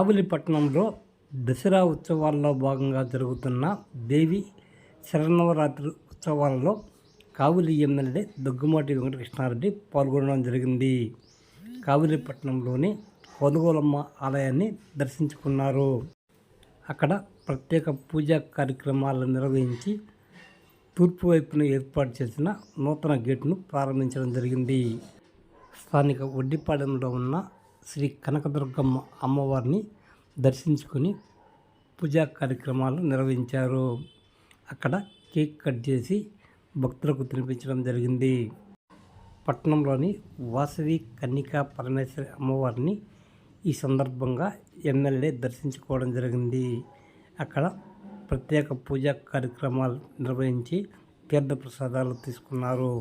కావలిపట్నంలో దసరా ఉత్సవాల్లో భాగంగా జరుగుతున్న దేవి శరన్నవరాత్రి ఉత్సవాలలో కావలి ఎమ్మెల్యే దగ్గుమాటి వెంకటకృష్ణారెడ్డి పాల్గొనడం జరిగింది. కావలిపట్నంలోని కొనుగోలమ్మ ఆలయాన్ని దర్శించుకున్నారు. అక్కడ ప్రత్యేక పూజా కార్యక్రమాలు నిర్వహించి తూర్పు వైపున ఏర్పాటు చేసిన నూతన గేటును ప్రారంభించడం జరిగింది. స్థానిక ఒడ్డిపాలెంలో ఉన్న శ్రీ కనకదుర్గమ్మ అమ్మవారిని దర్శించుకొని పూజా కార్యక్రమాలు నిర్వహించారు. అక్కడ కేక్ కట్ చేసి భక్తులకు తినిపించడం జరిగింది. పట్టణంలోని వాసవి కన్నికా పరమేశ్వరి అమ్మవారిని ఈ సందర్భంగా ఎమ్మెల్యే దర్శించుకోవడం జరిగింది. అక్కడ ప్రత్యేక పూజా కార్యక్రమాలు నిర్వహించి తీర్థ ప్రసాదాలు తీసుకున్నారు.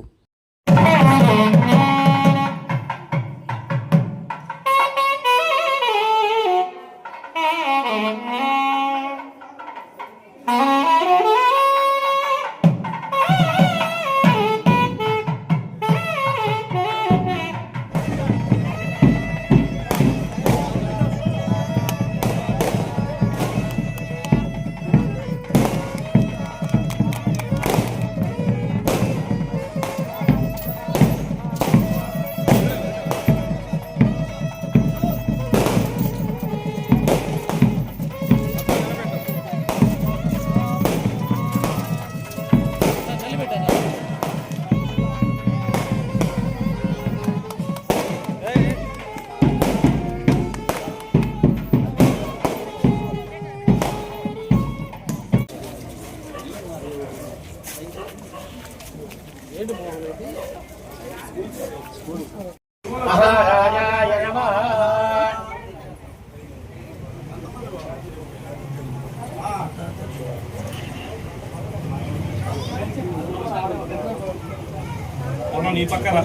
నీ పక్కన.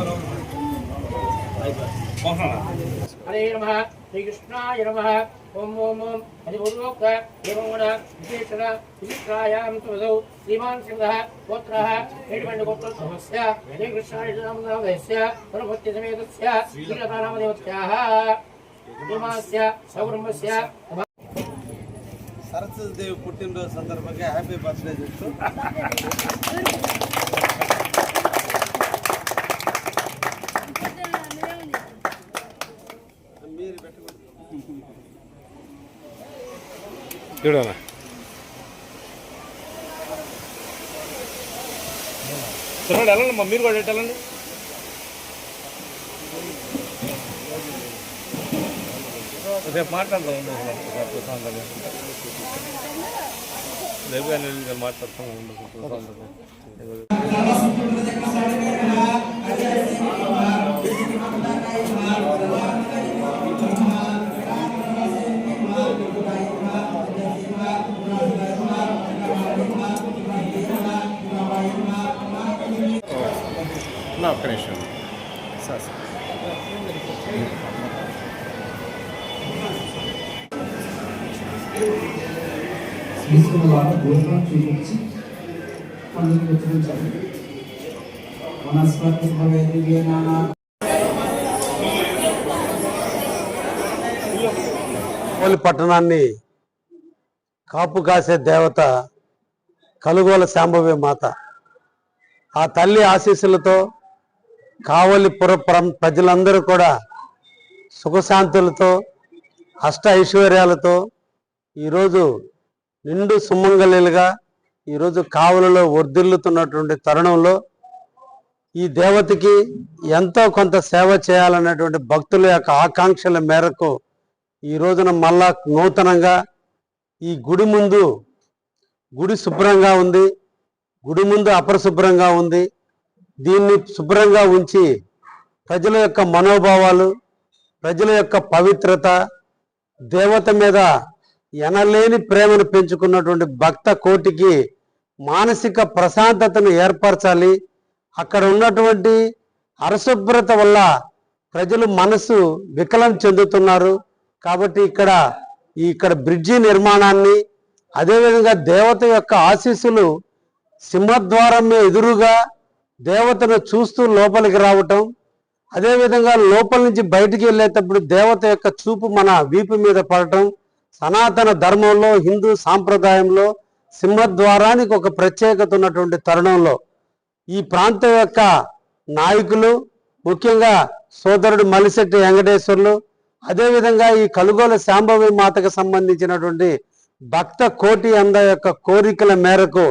హరే నమ. శ్రీకృష్ణాయ నమ. ఓం ఓం ఓం. అది పూర్వోక్త గుణ విశేషణ విచిత్రాయాం తుదౌ శ్రీమాన్ సింహ గోత్ర. ఏడుమండి గోత్రోత్సవస్య. శ్రీకృష్ణాయ నామదేవస్య పునపత్య సమేతస్య. శ్రీలతానామదేవస్యాః కుటుంబస్య సౌకుటుంబస్య సరస్వతి దేవి పుట్టినరోజు సందర్భంగా హ్యాపీ బర్త్డే చెప్తూ. చూడనా చూడండి వెళ్ళండి మీరు కూడా ఎటు వెళ్ళండి? రేపు మాట్లాడదాం రేపు మాట్లాడతాం ఒక్క నిమిషం. సార్ తీసుకున్న భోజనం చూపించి వనస్పతి కోలి పట్టణాన్ని కాపు కాసే దేవత కలుగోల శాంభవి మాత. ఆ తల్లి ఆశీస్సులతో కావలిపుర ప్రజలందరూ కూడా సుఖశాంతులతో అష్ట ఐశ్వర్యాలతో ఈరోజు నిండు సుమంగళిలుగా ఈరోజు కావలిలో వర్ధిల్లుతున్నటువంటి తరుణంలో ఈ దేవతకి ఎంతో కొంత సేవ చేయాలన్నటువంటి భక్తుల యొక్క ఆకాంక్షల మేరకు ఈ రోజున మళ్ళా నూతనంగా ఈ గుడి ముందు గుడి శుభ్రంగా ఉంది గుడి ముందు అపరిశుభ్రంగా ఉంది. దీన్ని శుభ్రంగా ఉంచి ప్రజల యొక్క మనోభావాలు ప్రజల యొక్క పవిత్రత దేవత మీద ఎనలేని ప్రేమను పెంచుకున్నటువంటి భక్త కోటికి మానసిక ప్రశాంతతను ఏర్పరచాలి. అక్కడ ఉన్నటువంటి అరశుభ్రత వల్ల ప్రజలు మనసు వికలం చెందుతున్నారు. కాబట్టి ఇక్కడ ఈ ఇక్కడ బ్రిడ్జి నిర్మాణాన్ని అదేవిధంగా దేవత యొక్క ఆశీస్సులు సింహద్వారం ఎదురుగా దేవతను చూస్తూ లోపలికి రావటం అదేవిధంగా లోపల నుంచి బయటికి వెళ్ళేటప్పుడు దేవత యొక్క చూపు మన వీపు మీద పడటం సనాతన ధర్మంలో హిందూ సాంప్రదాయంలో సింహద్వారానికి ఒక ప్రత్యేకత ఉన్నటువంటి తరుణంలో ఈ ప్రాంతం యొక్క నాయకులు ముఖ్యంగా సోదరుడు మలిశెట్టి వెంకటేశ్వర్లు అదేవిధంగా ఈ కలుగోల శాంభవి మాతకు సంబంధించినటువంటి భక్త కోటి అంద యొక్క కోరికల మేరకు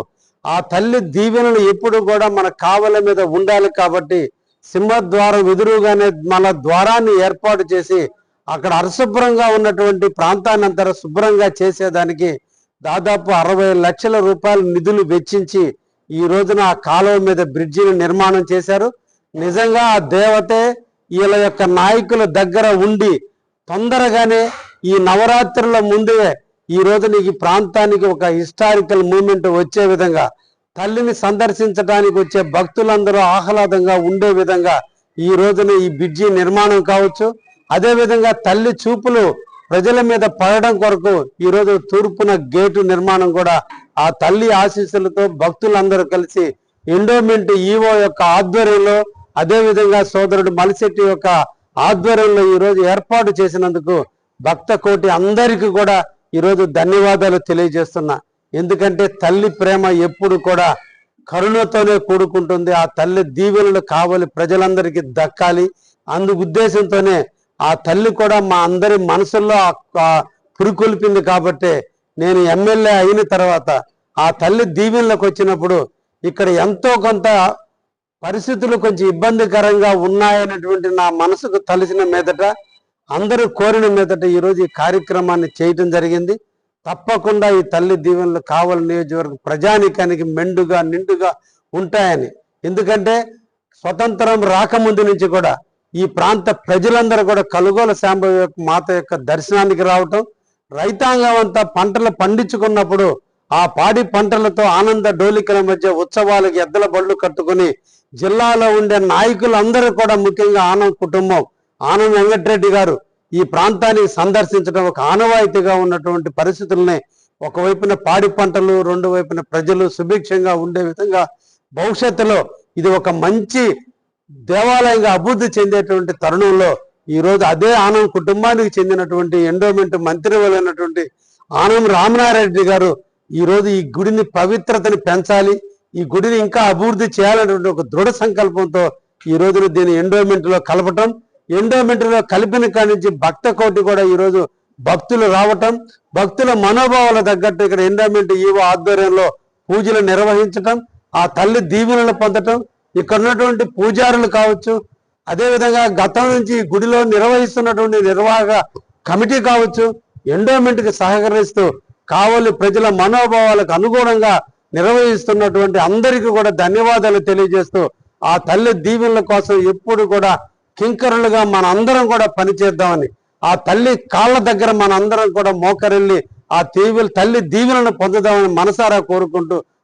ఆ తల్లి దీవెనలు ఎప్పుడు కూడా మన కావల మీద ఉండాలి కాబట్టి సింహద్వారం ఎదురుగానే మన ద్వారాన్ని ఏర్పాటు చేసి అక్కడ అరశుభ్రంగా ఉన్నటువంటి ప్రాంతాన్ని అంతా శుభ్రంగా చేసేదానికి దాదాపు అరవై లక్షల రూపాయలు నిధులు వెచ్చించి ఈ రోజున ఆ కాలువ మీద బ్రిడ్జిని నిర్మాణం చేశారు. నిజంగా ఆ దేవతే వీళ్ళ యొక్క నాయకుల దగ్గర ఉండి తొందరగానే ఈ నవరాత్రుల ముందే ఈ రోజు నీకు ఈ ప్రాంతానికి ఒక హిస్టారికల్ మూమెంట్ వచ్చే విధంగా తల్లిని సందర్శించడానికి వచ్చే భక్తులందరూ ఆహ్లాదంగా ఉండే విధంగా ఈ రోజున ఈ బ్రిడ్జి నిర్మాణం కావచ్చు. అదేవిధంగా తల్లి చూపులు ప్రజల మీద పడడం కొరకు ఈ రోజు తూర్పున గేటు నిర్మాణం కూడా ఆ తల్లి ఆశీస్సులతో భక్తులందరూ కలిసి ఎండోమెంట్ ఈవో యొక్క ఆధ్వర్యంలో అదేవిధంగా సోదరుడు మలిశెట్టి యొక్క ఆధ్వర్యంలో ఈ రోజు ఏర్పాటు చేసినందుకు భక్త కోటి అందరికీ కూడా ఈరోజు ధన్యవాదాలు తెలియజేస్తున్నా. ఎందుకంటే తల్లి ప్రేమ ఎప్పుడు కూడా కరుణతోనే కూడుకుంటుంది. ఆ తల్లి దీవెనలు కావాలి ప్రజలందరికీ దక్కాలి. అందు ఉద్దేశంతోనే ఆ తల్లి కూడా మా అందరి మనసుల్లో పురికొల్పింది పురుకొల్పింది కాబట్టి నేను ఎమ్మెల్యే అయిన తర్వాత ఆ తల్లి దీవెనలకు వచ్చినప్పుడు ఇక్కడ ఎంతో కొంత పరిస్థితులు కొంచెం ఇబ్బందికరంగా ఉన్నాయనేటువంటి నా మనసుకు తలిసిన మీదట అందరూ కోరిన మీదట ఈరోజు ఈ కార్యక్రమాన్ని చేయటం జరిగింది. తప్పకుండా ఈ తల్లి దీవెనలు కావలి నియోజకవర్గం ప్రజానికానికి మెండుగా నిండుగా ఉంటాయని. ఎందుకంటే స్వతంత్రం రాకముందు నుంచి కూడా ఈ ప్రాంత ప్రజలందరూ కూడా కలుగోల శాంబ యొక్క మాత యొక్క దర్శనానికి రావటం రైతాంగం అంతా పంటలు పండించుకున్నప్పుడు ఆ పాడి పంటలతో ఆనంద డోలికల మధ్య ఉత్సవాలకు ఎద్దల బళ్ళు కట్టుకుని జిల్లాలో ఉండే నాయకులందరూ కూడా ముఖ్యంగా ఆనంద్ కుటుంబం ఆనంద్ వెంకటరెడ్డి గారు ఈ ప్రాంతాన్ని సందర్శించడం ఒక ఆనవాయితీగా ఉన్నటువంటి పరిస్థితుల్ని ఒకవైపున పాడి పంటలు రెండు వైపున ప్రజలు సుభిక్షంగా ఉండే విధంగా భవిష్యత్తులో ఇది ఒక మంచి దేవాలయంగా అభివృద్ధి చెందేటువంటి తరుణంలో ఈ రోజు అదే ఆనం కుటుంబానికి చెందినటువంటి ఎండోమెంట్ మంత్రి వెళ్ళినటువంటి ఆనం రామనారెడ్డి గారు ఈరోజు ఈ గుడిని పవిత్రతని పెంచాలి ఈ గుడిని ఇంకా అభివృద్ధి చేయాలనేటువంటి ఒక దృఢ సంకల్పంతో ఈ రోజున దీని ఎండోమెంట్లో కలపటం ఎండోమెంట్లో కలిపిన కాడి నుంచి భక్త కోటి కూడా ఈ రోజు భక్తులు రావటం భక్తుల మనోభావాల తగ్గట్టు ఇక్కడ ఎండోమెంట్ ఈవో ఆధ్వర్యంలో పూజలు నిర్వహించటం ఆ తల్లి దీవెనలు పొందటం ఇక్కడ ఉన్నటువంటి పూజారులు కావచ్చు అదేవిధంగా గతం నుంచి గుడిలో నిర్వహిస్తున్నటువంటి నిర్వాహక కమిటీ కావచ్చు ఎండోమెంట్కి సహకరిస్తూ కావలి ప్రజల మనోభావాలకు అనుగుణంగా నిర్వహిస్తున్నటువంటి అందరికీ కూడా ధన్యవాదాలు తెలియజేస్తూ ఆ తల్లి దీవెనల కోసం ఎప్పుడు కూడా కింకరులుగా మన అందరం కూడా పనిచేద్దామని ఆ తల్లి కాళ్ళ దగ్గర మన అందరం కూడా మోకరెళ్ళి ఆ దీవెల తల్లి దీవెనను పొందుదామని మనసారా కోరుకుంటూ